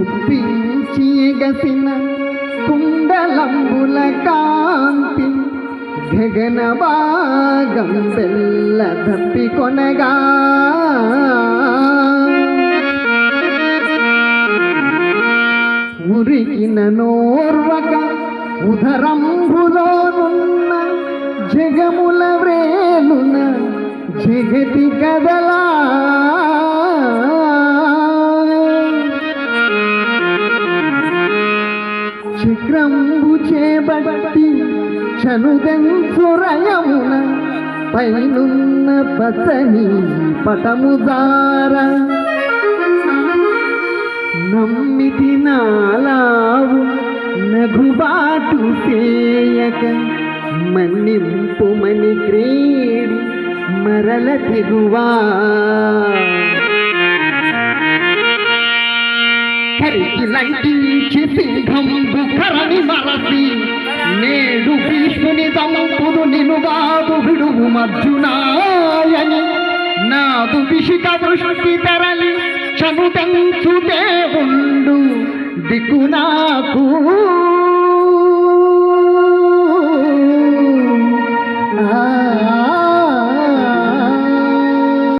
గుప్పించి కుండలంబుల కాంతి గగన భాగం పెళ్ళ తప్పి కొనగా. ఉరికిన నోర్వక ఉదరంబులోనున్న జగముల వ్రేలున జగతి కదలా శిఖరంబు చేబట్టి చనుదెంసురయమున పైనున్న పసని పటముదార నమ్మితి నాలావు నగుబాటు చేయక మన్నింపు మని క్రీడి మరల తెగువా. కరికి లంకించి సింహంబు కరణి నేడు భీష్ముని తమ్ముడు నిను నినుగాదు విడువు మర్జునాయని. నాదు విషిక వృష్టి తరలి చనుదంచు దేవుండు. దిక్కు నాకు